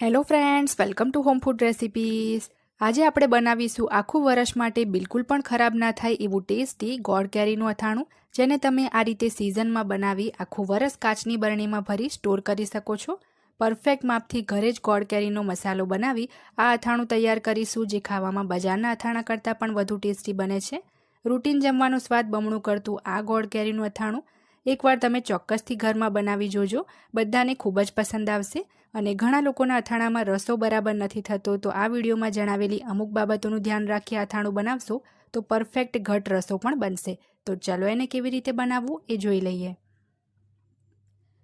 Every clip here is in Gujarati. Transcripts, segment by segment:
Hello friends welcome to home food recipes આજે આપણે બનાવીશું આખું વર્ષ માટે બિલકુલ પણ ખરાબ ના થાય એવું ટેસ્ટી ગોળ કેરીનું અથાણું, જેને તમે આ રીતે સિઝનમાં બનાવી આખું વરસ કાચની બરણીમાં ભરી સ્ટોર કરી શકો છો. પરફેક્ટ માપથી ઘરે જ ગોળ કેરીનો મસાલો બનાવી આ અથાણું તૈયાર કરીશું, જે ખાવામાં બજારના અથાણા કરતાં પણ વધુ ટેસ્ટી બને છે. રૂટીન જમવાનો સ્વાદ બમણું કરતું આ ગોળ કેરીનું અથાણું, એકવાર તમે ચોક્કસથી ઘરમાં બનાવી જોજો. બધાને ખૂબ જ પસંદ આવશે. અને ઘણા લોકોના અથાણામાં રસો બરાબર નથી થતો, તો આ વિડીયોમાં જણાવેલી અમુક બાબતોનું ધ્યાન રાખી અથાણું બનાવશો, તો પરફેક્ટ ઘટ રસો પણ બનશે. તો ચાલો એને કેવી રીતે બનાવવું એ જોઈ લઈએ.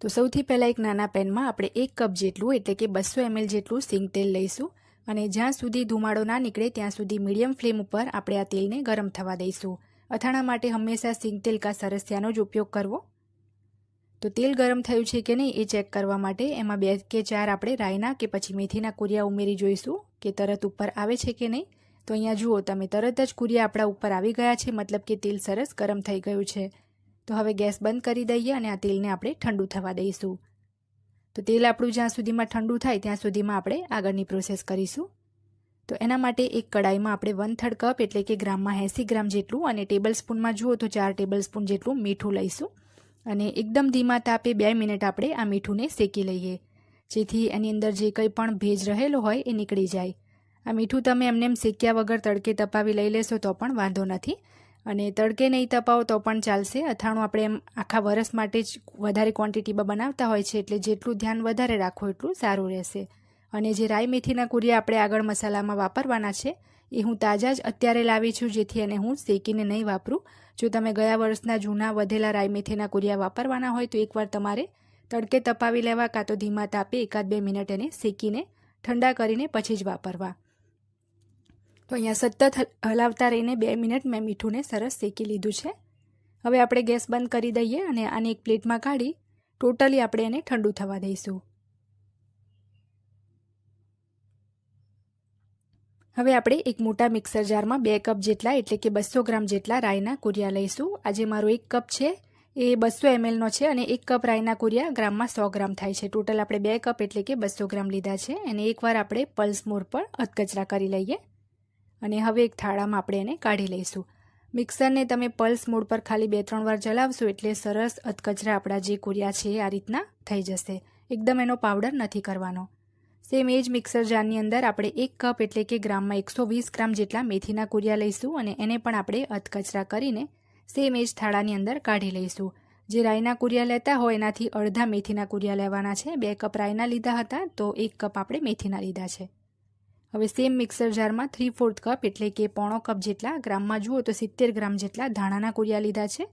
તો સૌથી પહેલાં એક નાના પેનમાં આપણે એક કપ જેટલું, એટલે કે બસો એમએલ જેટલું સિંગ તેલ લઈશું અને જ્યાં સુધી ધુમાડો ના નીકળે ત્યાં સુધી મીડિયમ ફ્લેમ ઉપર આપણે આ તેલને ગરમ થવા દઈશું. અથાણા માટે હંમેશા સિંગ તેલ કા સરસિયાનો જ ઉપયોગ કરવો તો તેલ ગરમ થયું છે કે નહીં એ ચેક કરવા માટે એમાં બે કે ચાર આપણે રાયના કે પછી મેથીના કુરિયા ઉમેરી જોઈશું કે તરત ઉપર આવે છે કે નહીં. તો અહીંયા જુઓ, તમે તરત જ કુરિયા આપણા ઉપર આવી ગયા છે, મતલબ કે તેલ સરસ ગરમ થઈ ગયું છે. તો હવે ગેસ બંધ કરી દઈએ અને આ તેલને આપણે ઠંડુ થવા દઈશું. તો તેલ આપણું જ્યાં સુધીમાં ઠંડુ થાય, ત્યાં સુધીમાં આપણે આગળની પ્રોસેસ કરીશું. તો એના માટે એક કડાઈમાં આપણે વન થર્ડ કપ એટલે કે ગ્રામમાં એંસી ગ્રામ જેટલું અને ટેબલ સ્પૂનમાં જુઓ તો ચાર ટેબલ સ્પૂન જેટલું મીઠું લઈશું. અને એકદમ ધીમા તાપે બે મિનિટ આપણે આ મીઠુંને શેકી લઈએ. જેથી એની અંદર જે કંઈ પણ ભેજ રહેલો હોય એ નીકળી જાય. આ મીઠું તમે એમને એમ શેક્યા વગર તડકે તપાવી લઈ લેશો તો પણ વાંધો નથી. અને તડકે નહીં તપાવો તો પણ ચાલશે. અથાણું આપણે એમ આખા વરસ માટે જ વધારે ક્વોન્ટિટીમાં બનાવતા હોય છે એટલે જેટલું ધ્યાન વધારે રાખો એટલું સારું રહેશે. અને જે રાઈ મેથીના કુરિયા આપણે આગળ મસાલામાં વાપરવાના છે એ હું તાજા જ અત્યારે લાવી છું, જેથી એને હું શેકીને નહીં વાપરું. જો તમે ગયા વર્ષના જૂના વધેલા રાઈ મેથીના કુરિયા વાપરવાના હોય, તો એકવાર તમારે તડકે તપાવી લેવા કાં તો ધીમા તાપે એકાદ બે મિનિટ એને શેકીને, ઠંડા કરીને પછી જ વાપરવા. તો અહીંયા સતત હલાવતા રહીને બે મિનિટ મેં મીઠુંને સરસ શેકી લીધું છે. હવે આપણે ગેસ બંધ કરી દઈએ અને આને એક પ્લેટમાં કાઢી, ટોટલી આપણે એને ઠંડુ થવા દઈશું. હવે આપણે એક મોટા મિક્સર જારમાં બે કપ જેટલા, એટલે કે બસો ગ્રામ જેટલા રાઈના કુરિયા લઈશું. આજે મારો એક કપ છે. એ બસો એમએલનો છે અને એક કપ રાઈના કુરિયા ગ્રામમાં સો ગ્રામ થાય છે. ટોટલ આપણે બે કપ એટલે કે બસો ગ્રામ લીધા છે. અને એકવાર આપણે પલ્સ મોર પર અધકચરા કરી લઈએ. અને હવે એક થાળામાં આપણે એને કાઢી લઈશું. મિક્સરને તમે પલ્સ મોડ પર ખાલી બે ત્રણ વાર ચલાવશો એટલે સરસ અધકચરા આપણા જે કુરિયા છે, આ રીતના થઈ જશે. એકદમ એનો પાવડર નથી કરવાનો. સેમ એ જ મિક્સર જારની અંદર આપણે એક કપ એટલે કે ગ્રામમાં એકસો વીસ ગ્રામ જેટલા મેથીના કુરિયા લઈશું અને એને પણ આપણે અધકચરા કરીને સેમ એ જ થાળાની અંદર કાઢી લઈશું. જે રાઈના કુરિયા લેતા હોય એનાથી અડધા મેથીના કુરિયા લેવાના છે. બે કપ રાઈના લીધા હતા તો એક કપ આપણે મેથીના લીધા છે. હવે સેમ મિક્સર જારમાં થ્રી ફોર્થ કપ એટલે કે પોણો કપ જેટલા ગ્રામમાં જુઓ તો સિત્તેર ગ્રામ જેટલા ધાણાના કુરિયા લીધા છે.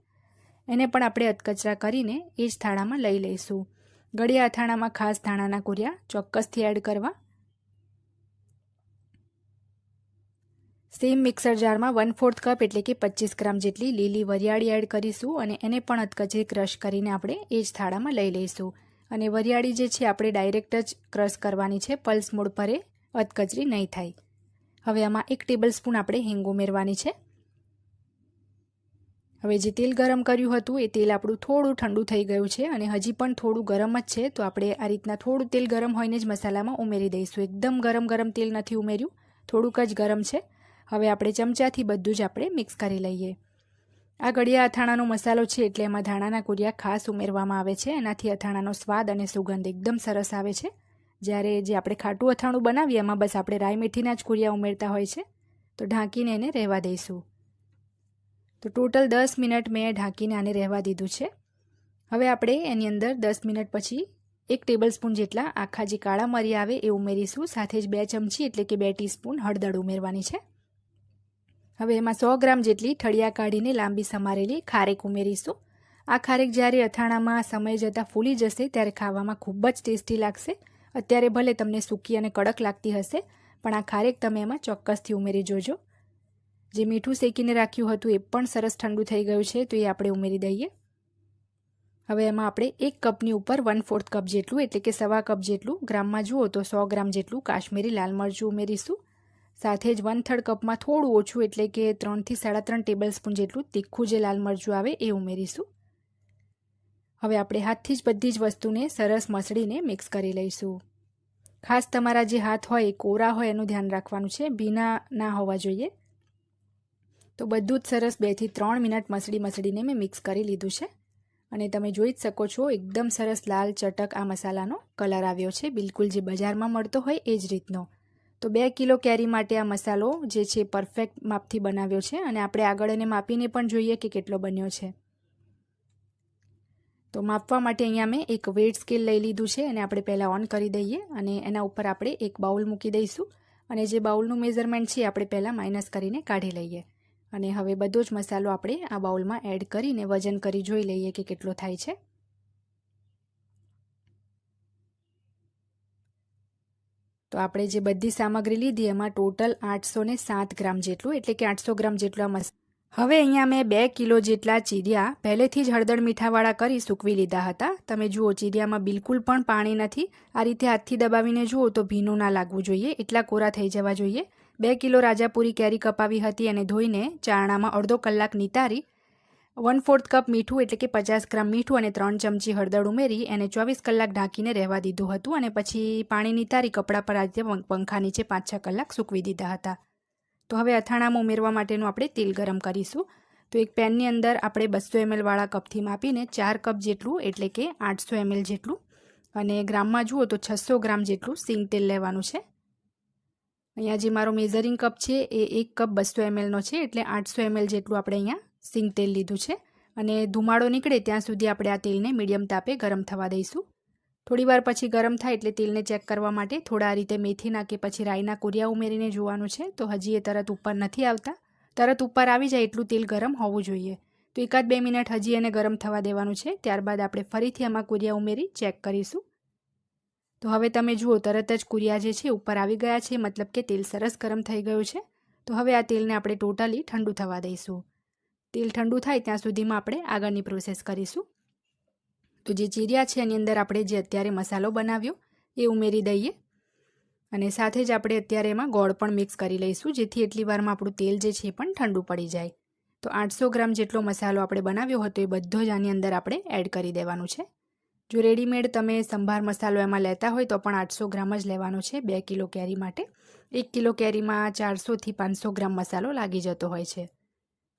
એને પણ આપણે અધકચરા કરીને એ જ થાળામાં લઈ લઈશું. ગળિયા અથાણામાં ખાસ ધાણાના કુરિયા ચોક્કસથી એડ કરવા. સેમ મિક્સર જારમાં વન ફોર્થ કપ એટલે કે પચીસ ગ્રામ જેટલી લીલી વરિયાળી એડ કરીશું અને એને પણ અધકચરી ક્રશ કરીને આપણે એ જ થાળામાં લઈ લઈશું. અને વરિયાળી જે છે આપણે ડાયરેક્ટ જ ક્રશ કરવાની છે, પલ્સ મૂળ પરે અધકચરી નહીં થાય. હવે આમાં એક ટેબલ સ્પૂન આપણે હિંગ ઉમેરવાની છે. હવે જે તેલ ગરમ કર્યું હતું, એ તેલ આપણું થોડું ઠંડુ થઈ ગયું છે અને હજી પણ થોડું ગરમ જ છે. તો આપણે આ રીતના થોડું તેલ ગરમ હોઈને જ મસાલામાં ઉમેરી દઈશું. એકદમ ગરમ ગરમ તેલ નથી ઉમેર્યું. થોડુંક જ ગરમ છે. હવે આપણે ચમચાથી બધું જ આપણે મિક્સ કરી લઈએ. આ ગળિયા અથાણાનો મસાલો છે એટલે એમાં ધાણાના કુરિયા ખાસ ઉમેરવામાં આવે છે. એનાથી અથાણાનો સ્વાદ અને સુગંધ એકદમ સરસ આવે છે. જ્યારે જે આપણે ખાટું અથાણું બનાવીએ, એમાં બસ આપણે રાઈ મેથીના જ કુરિયા ઉમેરતા હોય છે. તો ઢાંકીને એને રહેવા દઈશું. તો ટોટલ દસ મિનિટ મેં ઢાંકીને આને રહેવા દીધું છે. હવે આપણે એની અંદર દસ મિનિટ પછી એક ટેબલ સ્પૂન જેટલા આખા જે કાળા મરી આવે એ ઉમેરીશું. સાથે જ બે ચમચી એટલે કે બે ટીસ્પૂન હળદર ઉમેરવાની છે. હવે એમાં સો ગ્રામ જેટલી ઠળિયા કાઢીને લાંબી સમારેલી ખારેક ઉમેરીશું. આ ખારેક જ્યારે અથાણામાં સમય જતાં ફૂલી જશે ત્યારે ખાવામાં ખૂબ જ ટેસ્ટી લાગશે. અત્યારે ભલે તમને સૂકી અને કડક લાગતી હશે, પણ આ ખારેક તમે એમાં ચોક્કસથી ઉમેરી જોજો. જે મીઠું શેકીને રાખ્યું હતું એ પણ સરસ ઠંડુ થઈ ગયું છે, તો એ આપણે ઉમેરી દઈએ. હવે એમાં આપણે એક કપની ઉપર વન ફોર્થ કપ જેટલું, એટલે કે સવા કપ જેટલું ગ્રામમાં જુઓ તો સો ગ્રામ જેટલું કાશ્મીરી લાલ મરચું ઉમેરીશું. સાથે જ વન થર્ડ કપમાં થોડું ઓછું, એટલે કે ત્રણથી સાડા ત્રણ ટેબલ સ્પૂન જેટલું તીખું જે લાલ મરચું આવે એ ઉમેરીશું. હવે આપણે હાથથી જ બધી જ વસ્તુને સરસ મસળીને મિક્સ કરી લઈશું. ખાસ તમારા જે હાથ હોય કોરા હોય એનું ધ્યાન રાખવાનું છે, ભીના ના હોવા જોઈએ. તો બધું જ સરસ બેથી ત્રણ મિનિટ મસળી મસળીને મેં મિક્સ કરી લીધું છે. અને તમે જોઈ જ શકો છો, એકદમ સરસ લાલ ચટક આ મસાલાનો કલર આવ્યો છે. બિલકુલ જે બજારમાં મળતો હોય એ જ રીતનો. તો બે કિલો કેરી માટે આ મસાલો જે છે પરફેક્ટ માપથી બનાવ્યો છે અને આપણે આગળ એને માપીને પણ જોઈએ કે કેટલો બન્યો છે. તો માપવા માટે અહીંયા મેં એક વેટ સ્કેલ લઈ લીધું છે અને આપણે પહેલાં ઓન કરી દઈએ અને એના ઉપર આપણે એક બાઉલ મૂકી દઈશું. અને જે બાઉલનું મેઝરમેન્ટ છે આપણે પહેલાં માઇનસ કરીને કાઢી લઈએ. અને હવે બધો જ મસાલો આપણે આ બાઉલમાં એડ કરીને વજન કરી જોઈ લઈએ કે કેટલો થાય છે. તો આપણે જે બધી સામગ્રી લીધી એમાં ટોટલ આઠસો ને સાત ગ્રામ જેટલું, એટલે કે આઠસો ગ્રામ જેટલો આ હવે અહીંયા મેં બે કિલો જેટલા ચીરિયા પહેલેથી જ હળદર મીઠાવાળા કરી સૂકવી લીધા હતા. તમે જુઓ ચીરિયામાં બિલકુલ પણ પાણી નથી. આ રીતે હાથથી દબાવીને જુઓ તો ભીનું ના લાગવું જોઈએ. એટલા કોરા થઈ જવા જોઈએ. બે કિલો રાજાપુરી કેરી કપાવી હતી અને ધોઈને ચારણામાં અડધો કલાક નિતારી વન ફોર્થ કપ મીઠું એટલે કે પચાસ ગ્રામ મીઠું અને ત્રણ ચમચી હળદર ઉમેરી એને ચોવીસ કલાક ઢાંકીને રહેવા દીધું હતું અને પછી પાણી નિતારી કપડાં પર આજે પંખા નીચે પાંચ છ કલાક સૂકવી દીધા હતા. તો હવે અથાણામાં ઉમેરવા માટેનું આપણે તેલ ગરમ કરીશું. તો એક પેનની અંદર આપણે બસો એમએલવાળા કપથી માપીને ચાર કપ જેટલું એટલે કે આઠસો એમએલ જેટલું અને ગ્રામમાં જુઓ તો છસો ગ્રામ જેટલું સિંગ તેલ લેવાનું છે. અહીંયા જે મારો મેઝરિંગ કપ છે એ એક કપ બસો એમએલનો છે, એટલે આઠસો એમએલ જેટલું આપણે અહીંયા સિંગ તેલ લીધું છે. અને ધુમાડો નીકળે ત્યાં સુધી આપણે આ તેલને મીડિયમ તાપે ગરમ થવા દઈશું. થોડી વાર પછી ગરમ થાય એટલે તેલને ચેક કરવા માટે થોડા રીતે મેથીના કે પછી રાઈના કુરિયા ઉમેરીને જોવાનું છે. તો હજી એ તરત ઉપર નથી આવતા. તરત ઉપર આવી જાય એટલું તેલ ગરમ હોવું જોઈએ. તો એકાદ બે મિનિટ હજી એને ગરમ થવા દેવાનું છે. ત્યારબાદ આપણે ફરીથી આમાં કુરિયા ઉમેરી ચેક કરીશું. તો હવે તમે જુઓ, તરત જ કુરિયા જે છે, ઉપર આવી ગયા છે. મતલબ કે તેલ સરસ ગરમ થઈ ગયું છે. તો હવે આ તેલને આપણે ટોટલી ઠંડુ થવા દઈશું. તેલ ઠંડુ થાય ત્યાં સુધીમાં આપણે આગળની પ્રોસેસ કરીશું. તો જે ચીરિયા છે, એની અંદર આપણે જે અત્યારે મસાલો બનાવ્યો, એ ઉમેરી દઈએ. અને સાથે જ આપણે અત્યારે એમાં ગોળ પણ મિક્સ કરી લઈશું, જેથી એટલી વારમાં આપણું તેલ જે છે પણ ઠંડુ પડી જાય. તો આઠસો ગ્રામ જેટલો મસાલો આપણે બનાવ્યો હતો, એ બધો જ આની અંદર આપણે એડ કરી દેવાનું છે. જો રેડીમેડ તમે સંભાર મસાલો એમાં લેતા હોય તો પણ આઠસો ગ્રામ જ લેવાનો છે, બે કિલો કેરી માટે. એક કિલો કેરીમાં ચારસોથી પાંચસો ગ્રામ મસાલો લાગી જતો હોય છે.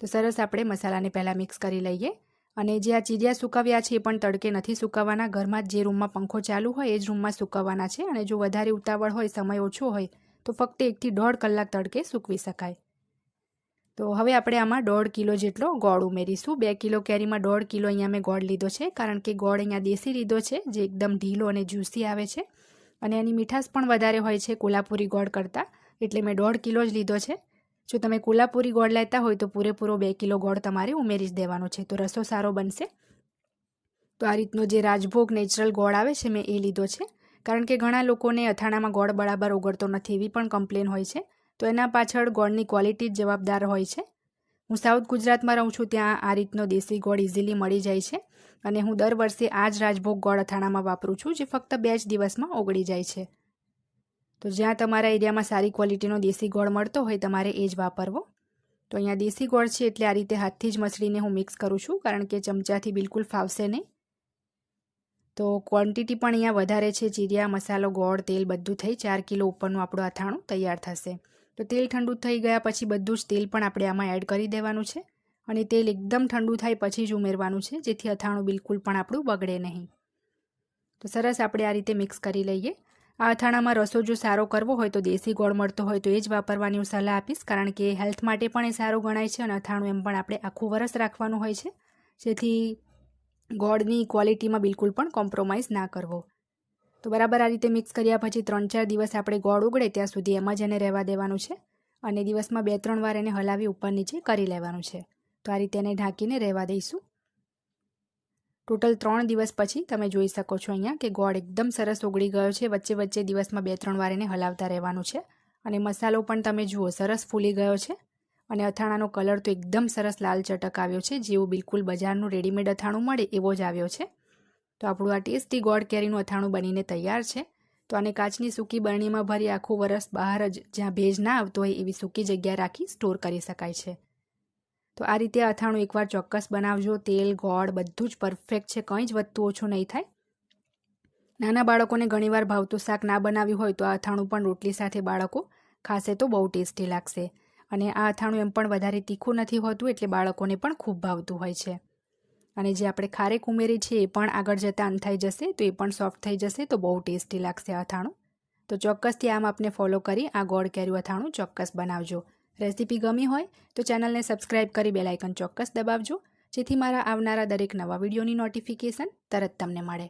તો સરસ આપણે મસાલાને પહેલાં મિક્સ કરી લઈએ અને જે આ ચીરિયા સુકાવ્યા છે એ પણ તડકે નથી સુકાવવાના. ઘરમાં જે રૂમમાં પંખો ચાલુ હોય એ જ રૂમમાં સુકવવાના છે અને જો વધારે ઉતાવળ હોય, સમય ઓછો હોય, તો ફક્ત એકથી દોઢ કલાક તડકે સૂકવી શકાય. તો હવે આપણે આમાં દોઢ કિલો જેટલો ગોળ ઉમેરીશું. બે કિલો કેરીમાં દોઢ કિલો અહીંયા મેં ગોળ લીધો છે, કારણ કે ગોળ અહીંયા દેશી લીધો છે, જે એકદમ ઢીલો અને જ્યુસી આવે છે. અને એની મીઠાશ પણ વધારે હોય છે કોલ્હાપુરી ગોળ કરતાં, એટલે મેં દોઢ કિલો જ લીધો છે. જો તમે કોલ્હાપુરી ગોળ લેતા હોય તો પૂરેપૂરો બે કિલો ગોળ તમારે ઉમેરી જ દેવાનો છે. તો રસો સારો બનશે. તો આ રીતનો જે રાજભોગ નેચરલ ગોળ આવે છે મેં એ લીધો છે. કારણ કે ઘણા લોકોને અથાણામાં ગોળ બરાબર ઓગળતો નથી, એવી પણ કમ્પ્લેન હોય છે. તો એના પાછળ ગોળની ક્વોલિટી જ જવાબદાર હોય છે. હું સાઉથ ગુજરાતમાં રહું છું ત્યાં આ રીતનો દેશી ગોળ ઇઝીલી મળી જાય છે અને હું દર વર્ષે આ જ રાજભોગ ગોળ અથાણામાં વાપરું છું જે ફક્ત બે જ દિવસમાં ઓગળી જાય છે. તો જ્યાં તમારા એરિયામાં સારી ક્વોલિટીનો દેશી ગોળ મળતો હોય તમારે એ જ વાપરવો. તો અહીંયા દેશી ગોળ છે એટલે આ રીતે હાથથી જ મસળીને હું મિક્સ કરું છું કારણ કે ચમચાથી બિલકુલ ફાવશે નહીં. તો ક્વોન્ટિટી પણ અહીંયા વધારે છે ચીરિયા મસાલો, ગોળ, તેલ બધું થઈ ચાર કિલો ઉપરનું આપણું અથાણું તૈયાર થશે. તો તેલ ઠંડુ થઈ ગયા પછી બધું જ તેલ પણ આપણે આમાં એડ કરી દેવાનું છે. અને તેલ એકદમ ઠંડુ થાય પછી જ ઉમેરવાનું છે, જેથી અથાણું બિલકુલ પણ આપણું બગડે નહીં. તો સરસ આપણે આ રીતે મિક્સ કરી લઈએ. આ અથાણામાં રસો જો સારો કરવો હોય તો દેશી ગોળ મળતો હોય તો એ જ વાપરવાની હું સલાહ આપીશ, કારણ કે હેલ્થ માટે પણ એ સારો ગણાય છે અને અથાણું એમ પણ આપણે આખું વરસ રાખવાનું હોય છે. જેથી ગોળની ક્વોલિટીમાં બિલકુલ પણ કોમ્પ્રોમાઇઝ ના કરવો. તો બરાબર આ રીતે મિક્સ કર્યા પછી ત્રણ ચાર દિવસ આપણે ગોળ ઉગડે ત્યાં સુધી એમાં જ એને રહેવા દેવાનું છે. અને દિવસમાં બે ત્રણ વાર એને હલાવી ઉપર નીચે કરી લેવાનું છે. તો આ રીતે એને ઢાંકીને રહેવા દઈશું. ટોટલ ત્રણ દિવસ પછી તમે જોઈ શકો છો અહીંયા કે ગોળ એકદમ સરસ ઉગડી ગયો છે. વચ્ચે વચ્ચે દિવસમાં બે ત્રણ વાર એને હલાવતા રહેવાનું છે. અને મસાલો પણ તમે જુઓ, સરસ ફૂલી ગયો છે. અને અથાણાનો કલર તો એકદમ સરસ લાલ ચટક આવ્યો છે, જેવું બિલકુલ બજારનું રેડીમેડ અથાણું મળે એવો જ આવ્યો છે. તો આપણું આ ટેસ્ટી ગોળ કેરીનું અથાણું બનીને તૈયાર છે. તો આને કાચની સૂકી બરણીમાં ભરી આખું વરસ બહાર જ જ્યાં ભેજ ના આવતો હોય એવી સૂકી જગ્યા રાખી સ્ટોર કરી શકાય છે. તો આ રીતે અથાણું એકવાર ચોક્કસ બનાવજો. તેલ, ગોળ બધું જ પરફેક્ટ છે. કંઈ જ વધતું ઓછું નહીં થાય. નાના બાળકોને ઘણીવાર ભાવતું શાક ના બનાવ્યું હોય તો આ અથાણું પણ રોટલી સાથે બાળકો ખાશે તો બહુ ટેસ્ટી લાગશે. અને આ અથાણું એમ પણ વધારે તીખું નથી હોતું એટલે બાળકોને પણ ખૂબ ભાવતું હોય છે. અને જે આપણે ખારેક ઉમેરી છે એ પણ આગળ જતાં અંથાઈ જશે, તો એ પણ સોફ્ટ થઈ જશે, તો બહુ ટેસ્ટી લાગશે અથાણું. તો ચોક્કસથી આમ આપને ફોલો કરી આ ગોળ કેર્યું અથાણું ચોક્કસ બનાવજો. રેસીપી ગમી હોય તો ચેનલને સબસ્ક્રાઇબ કરી બેલાઇકન ચોક્કસ દબાવજો, જેથી મારા આવનારા દરેક નવા વિડીયોની નોટિફિકેશન તરત તમને મળે.